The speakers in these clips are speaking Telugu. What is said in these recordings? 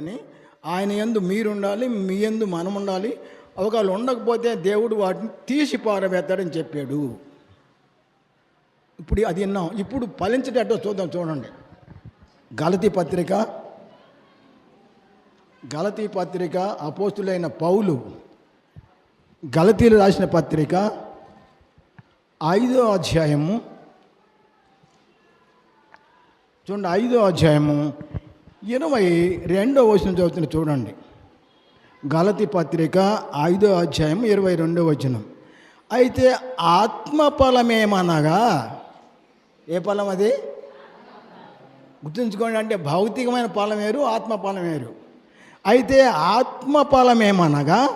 అని ఆయన ఎందు మీరు ఉండాలి మీ ఎందు మనం ఉండాలి ఒకవేళ ఉండకపోతే దేవుడు వాటిని తీసి పారవేస్తాడని చెప్పాడు. ఇప్పుడు అది విన్నాం. ఇప్పుడు ఫలించేటట్టు చూద్దాం చూడండి. గలతి పత్రిక గలతీ పత్రిక అపోస్తులైన పౌలు గలతీలు రాసిన పత్రిక ఐదో అధ్యాయము. చూడండి ఐదో అధ్యాయము. ఇరవై రెండో వచనం చదువుతున్న చూడండి. గలతి పత్రిక ఐదో అధ్యాయం ఇరవై రెండో వచనం. అయితే ఆత్మఫలమేమనగా ఏ ఫలం అది? గుర్తుంచుకోండి అంటే భౌతికమైన ఫలం వేరు ఆత్మఫలం వేరు. అయితే ఆత్మఫలమేమనగా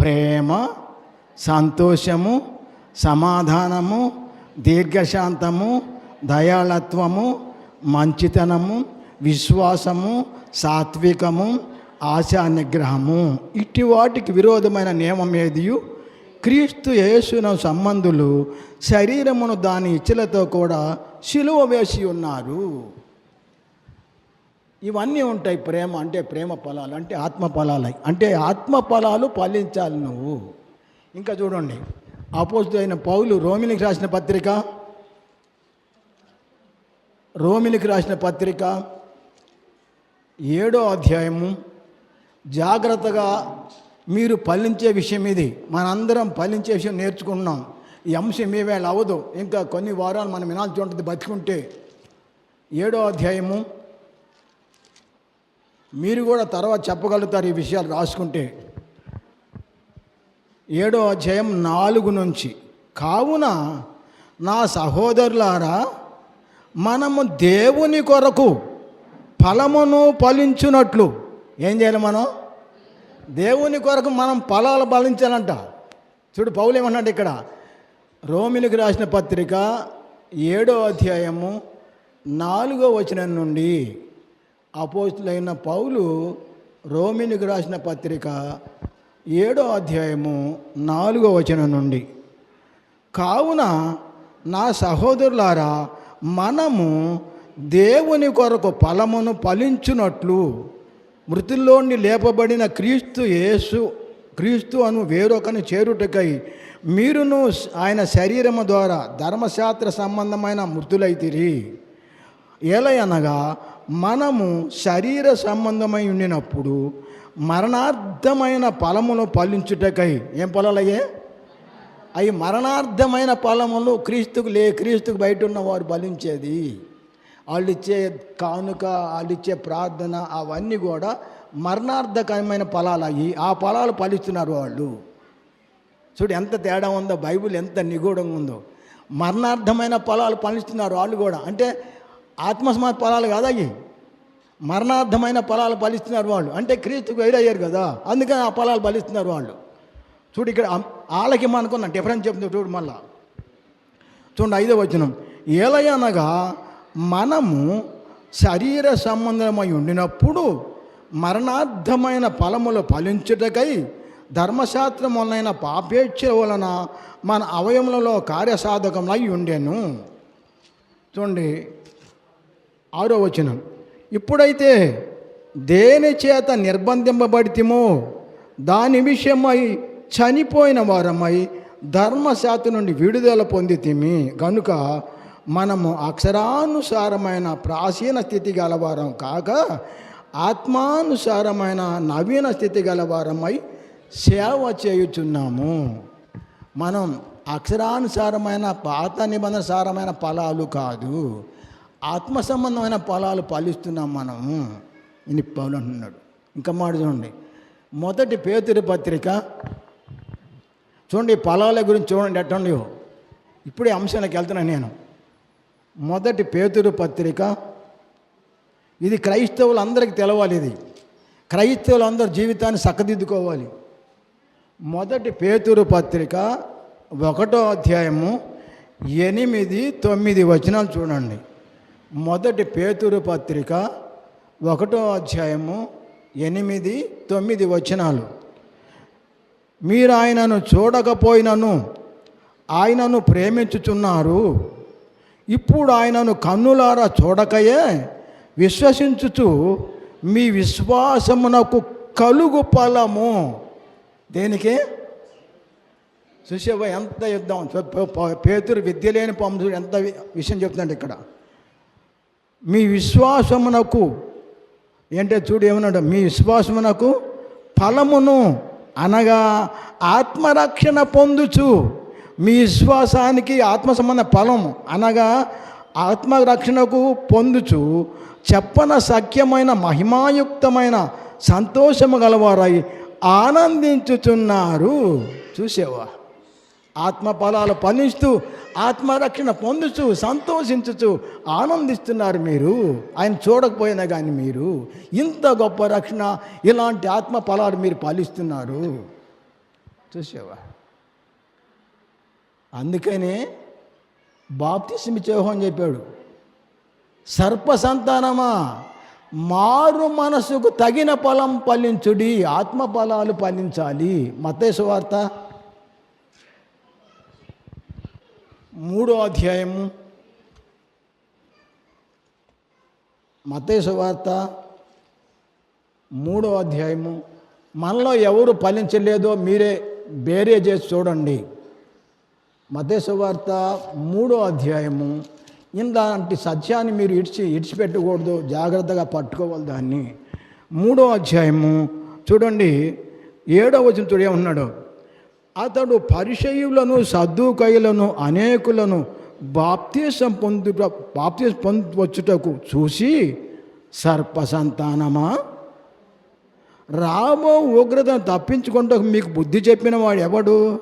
ప్రేమ సంతోషము సమాధానము దీర్ఘశాంతము దయాళత్వము మంచితనము విశ్వాసము సాత్వికము ఆశా నిగ్రహము ఇట్టి వాటికి విరోధమైన నియమం ఏదియు? క్రీస్తు యేసున సంబంధులు శరీరమును దాని ఇచ్చలతో కూడా సిలువ వేసి ఉన్నారు. ఇవన్నీ ఉంటాయి ప్రేమ అంటే ప్రేమ ఫలాలు అంటే ఆత్మ ఫలాలు. అంటే ఆత్మ ఫలాలు ఫలించాలి నువ్వు. ఇంకా చూడండి అపోజిట్ అయిన పౌలు రోమిలికి రాసిన పత్రిక? రోమిలికి రాసిన పత్రిక? ఏడో అధ్యాయము. జాగ్రత్తగా మీరు ఫలించే విషయం ఇది. మనందరం ఫలించే విషయం నేర్చుకుంటున్నాం. ఈ అంశం ఏ వేళ అవ్వదు. ఇంకా కొన్ని వారాలు మనం వినాల్సి ఉంటుంది బతికుంటే. ఏడో అధ్యాయము. మీరు కూడా తర్వాత చెప్పగలుగుతారు ఈ విషయాలు రాసుకుంటే. ఏడో అధ్యాయం నాలుగు నుంచి. కావున నా సహోదరులారా మనము దేవుని కొరకు ఫలమును ఫలించునట్లు. ఏం చేయాలి మనం? దేవుని కొరకు మనం ఫలాలు ఫలించాలంట. చూడు పౌలు ఏమన్నాడు ఇక్కడ? రోమిలికి రాసిన పత్రిక ఏడో అధ్యాయము నాలుగో వచనం నుండి అపోస్తులైన పౌలు రోమినికి రాసిన పత్రిక ఏడో అధ్యాయము నాలుగో వచనం నుండి. కావున నా సహోదరులారా మనము దేవుని కొరకు ఫలమును ఫలించునట్లు మృతుల్లోని లేపబడిన క్రీస్తు యేసు క్రీస్తు అను వేరొకని చేరుటకై మీరును ఆయన శరీరము ద్వారా ధర్మశాస్త్ర సంబంధమైన మృతులైతిరి. ఏలయనగా మనము శరీర సంబంధమై ఉండినప్పుడు మరణార్థమైన ఫలమును ఫలించుటకై ఏం పొలాలయ్యే అవి మరణార్థమైన ఫలములు క్రీస్తుకు లే క్రీస్తుకు బయట ఉన్న వారు ఫలించేది. వాళ్ళు ఇచ్చే కానుక వాళ్ళు ఇచ్చే ప్రార్థన అవన్నీ కూడా మరణార్థకరమైన ఫలాలు. అయ్యి ఆ ఫలాలు ఫలిస్తున్నారు వాళ్ళు. చూడు ఎంత తేడా ఉందో బైబిల్ ఎంత నిగూఢంగా ఉందో. మరణార్థమైన ఫలాలు ఫలిస్తున్నారు వాళ్ళు కూడా. అంటే ఆత్మస్మాత్ ఫలాలు కాదా అవి మరణార్థమైన ఫలాలు ఫలిస్తున్నారు వాళ్ళు. అంటే క్రీస్తుకు వైరయ్యారు కదా అందుకని ఆ ఫలాలు ఫలిస్తున్నారు వాళ్ళు. చూడు ఇక్కడ వాళ్ళకి అనుకున్నా డిఫరెన్స్ చెప్తుంది చూడు మళ్ళా. చూడండి ఐదో వచనం. ఏలయనగా మనము శరీర సంబంధమై ఉండినప్పుడు మరణార్థమైన ఫలములు ఫలించుటకై ధర్మశాస్త్రం వలన పాపేచ్ఛ వలన మన అవయములలో కార్యసాధకములై ఉండెను. చూడండి ఆరో వచనం. ఇప్పుడైతే దేని చేత నిర్బంధింపబడితిమో దాని విషయమై చనిపోయిన వారమై ధర్మశాస్త్రం నుండి విడుదల పొందితిమి. కనుక మనము అక్షరానుసారమైన ప్రాచీన స్థితి గలవారం కాక ఆత్మానుసారమైన నవీన స్థితి గలవారమై సేవ చేయుచున్నాము. మనం అక్షరానుసారమైన పాత నిబంధన సారమైన ఫలాలు కాదు ఆత్మ సంబంధమైన ఫలాలు ఫలిస్తున్నాం మనము ఇని పౌలు అంటున్నాడు. ఇంకా మాట చూడండి. మొదటి పేతురి పత్రిక చూడండి ఫలాల గురించి చూడండి ఎట్టండి ఇప్పుడే అంశాలకు వెళ్తున్నాను నేను. మొదటి పేతురు పత్రిక. ఇది క్రైస్తవులందరికీ తెలవాలి ఇది. క్రైస్తవులందరూ జీవితాన్ని చక్కదిద్దుకోవాలి మొదటి పేతురు పత్రిక ఒకటో అధ్యాయము ఎనిమిది తొమ్మిది వచనాలు చూడండి. మొదటి పేతురు పత్రిక ఒకటో అధ్యాయము ఎనిమిది తొమ్మిది వచనాలు. మీరు ఆయనను చూడకపోయినను ఆయనను ప్రేమించుచున్నారు. ఇప్పుడు ఆయనను కన్నులారా చూడకయే విశ్వసించుచు మీ విశ్వాసమునకు కలుగు ఫలము. దేనికి? చూసేవా ఎంత యుద్ధం? పేతురు విద్య లేని పంపుడు ఎంత విషయం చెప్తున్నాడు ఇక్కడ. మీ విశ్వాసమునకు ఏంటంటే చూడు ఏమన్నాడు? మీ విశ్వాసమునకు ఫలమును అనగా ఆత్మరక్షణ పొందుచు. మీ విశ్వాసానికి ఆత్మ సంబంధ ఫలము. అనగా ఆత్మరక్షణకు పొందుచు చెప్పన సఖ్యమైన మహిమాయుక్తమైన సంతోషము గలవారై ఆనందించుచున్నారు. చూసేవా? ఆత్మ ఫలాలు పనిస్తూ ఆత్మరక్షణ పొందుచు సంతోషించుచు ఆనందిస్తున్నారు మీరు. ఆయన చూడకపోయినా కానీ మీరు. ఇంత గొప్ప రక్షణ ఇలాంటి ఆత్మ ఫలాలు మీరు పాలిస్తున్నారు చూసేవా? అందుకనే బాప్తిస్మి అని చెప్పాడు. సర్ప సంతానమా మారు మనసుకు తగిన ఫలం ఫలించుడి ఆత్మ ఫలాలు ఫలించాలి. మతేసు వార్త. మూడో అధ్యాయము. మతేసు వార్త. మూడో అధ్యాయము. మనలో ఎవరు ఫలించలేదో మీరే బేరే చేసి చూడండి. మతేశ్వార్త మూడో అధ్యాయము. ఇలాంటి సత్యాన్ని మీరు ఇడిచి ఇడిచిపెట్టకూడదు జాగ్రత్తగా పట్టుకోవాలి దాన్ని. మూడో అధ్యాయము చూడండి ఏడో వచ్చిన చూడే ఉన్నాడు అతడు పరిచయులను సద్దుకయులను అనేకులను బాప్తీసం పొందుట బాప్తీసం పొందవచ్చుటకు చూసి సర్ప సంతానమా రాబో ఉగ్రతను తప్పించుకుంటూ మీకు బుద్ధి చెప్పిన వాడు ఎవడు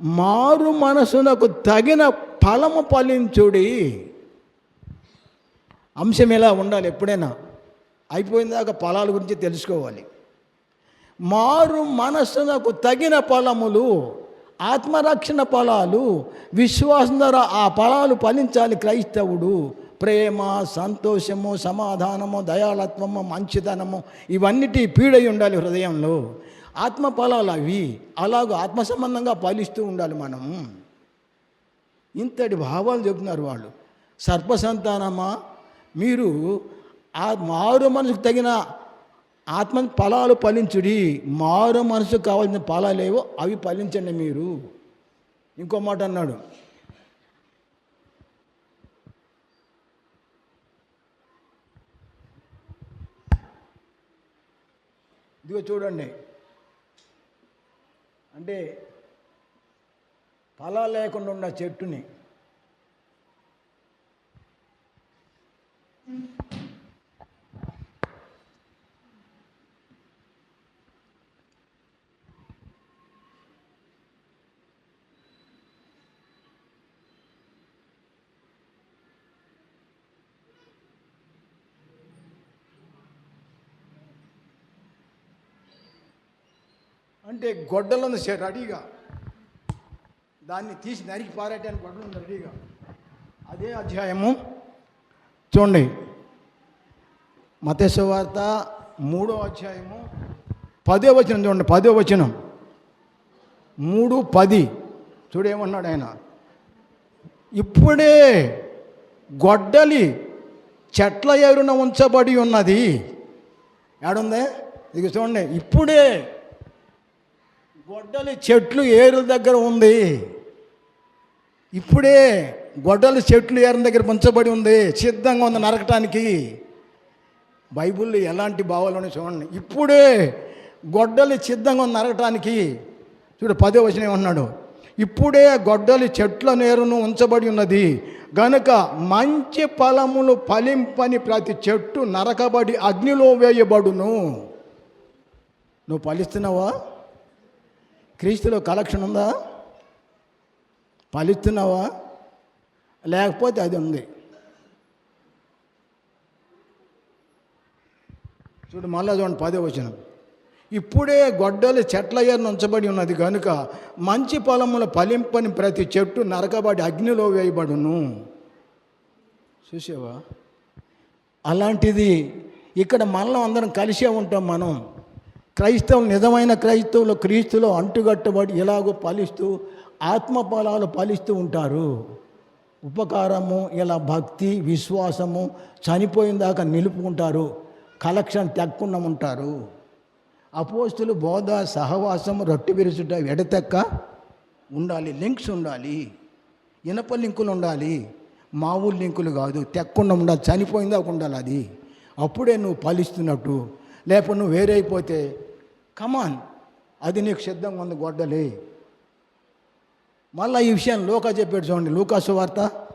మారు మనసునకు తగిన ఫలము ఫలించుడి. అంశం ఎలా ఉండాలి ఎప్పుడైనా? అయిపోయిందాక ఫలాల గురించి తెలుసుకోవాలి. మారు మనస్సునకు తగిన ఫలములు ఆత్మరక్షణ ఫలాలు విశ్వాసం ద్వారా ఆ ఫలాలు ఫలించాలి క్రైస్తవుడు. ప్రేమ సంతోషము సమాధానము దయాళత్వము మంచితనము ఇవన్నిటి పీడై ఉండాలి హృదయంలో. ఆత్మ ఫలాలు అవి. అలాగ ఆత్మ సంబంధంగా ఫలిస్తూ ఉండాలి మనం. ఇంతటి భావాలు చెబుతున్నారు వాళ్ళు. సర్పసంతానమా? మీరు ఆ మారు మనసుకు తగిన ఆత్మ ఫలాలు ఫలించుడి. మారు మనసుకు కావాల్సిన ఫలాలేవో అవి ఫలించండి మీరు. ఇంకో మాట అన్నాడు. ఇదిగో చూడండి. అంటే ఫలాలు లేకుండా ఉన్న చెట్టుని అంటే గొడ్డలు ఉంది సార్ రెడీగా. దాన్ని తీసి నరికి పారేటానికి గొడ్డలు ఉంది రెడీగా. అదే అధ్యాయము. చూడండి. మతేశ్వ వార్త మూడో అధ్యాయము. పదో వచనం చూడండి పదో వచనం. మూడు పది. చూడేమన్నాడు ఆయన? ఇప్పుడే గొడ్డలి చెట్ల ఎరున ఉంచబడి ఉన్నది. ఏడుందే? ఇది చూడండి. ఇప్పుడే గొడ్డలి చెట్లు ఏరుల దగ్గర ఉంది. ఇప్పుడే గొడ్డలి చెట్లు ఏరుల దగ్గర ఉంచబడి ఉంది. సిద్ధంగా ఉంది నరకటానికి. బైబిల్లో ఎలాంటి భావాలను చూడండి. ఇప్పుడే గొడ్డలి సిద్ధంగా ఉంది నరకటానికి. చూడు పదే వచ్చిన ఏమన్నాడు ఇప్పుడే గొడ్డలి చెట్ల నేరును ఉంచబడి ఉన్నది. గనుక మంచి ఫలములు ఫలింపని ప్రతి చెట్టు నరకబడి అగ్నిలో వేయబడును. నువ్వు ఫలిస్తున్నావా? క్రీస్తులో కలెక్షన్ ఉందా? ఫలిస్తున్నావా లేకపోతే అది ఉంది. చూడు మళ్ళా చూడండి పదే వచ్చిన ఇప్పుడే గొడ్డలు చెట్ల ఉంచబడి ఉన్నది కనుక మంచి పొలముల ఫలింపని ప్రతి చెట్టు నరకబడి అగ్నిలో వేయబడును. చూసావా? అలాంటిది ఇక్కడ మనలో అందరం కలిసే ఉంటాం మనం. క్రైస్తవులు నిజమైన క్రైస్తవులు క్రీస్తులో అంటుగట్టబడి ఎలాగో పాలిస్తూ ఆత్మఫలాలు పాలిస్తూ ఉంటారు. ఉపకారము ఇలా భక్తి విశ్వాసము చనిపోయిన దాకా నిలుపుకుంటారు. కలెక్షన్ తెక్కుండా ఉంటారు. అపోస్తులు బోధ సహవాసం రొట్టె విరుచుట ఎడతెక్క ఉండాలి లింక్స్ ఉండాలి ఇనప లింకులు ఉండాలి. మామూలు లింకులు కాదు తెక్కుండా ఉండాలి చనిపోయిందాక ఉండాలి అది. అప్పుడే నువ్వు ఫలిస్తున్నట్టు లేకపోతే నువ్వు వేరైపోతే కమాన్ అది నీకు సిద్ధంగా ఉంది గొడ్డలే. మళ్ళీ ఈ విషయం లోకా చెప్పాడు చూడండి లూకాసు వార్త.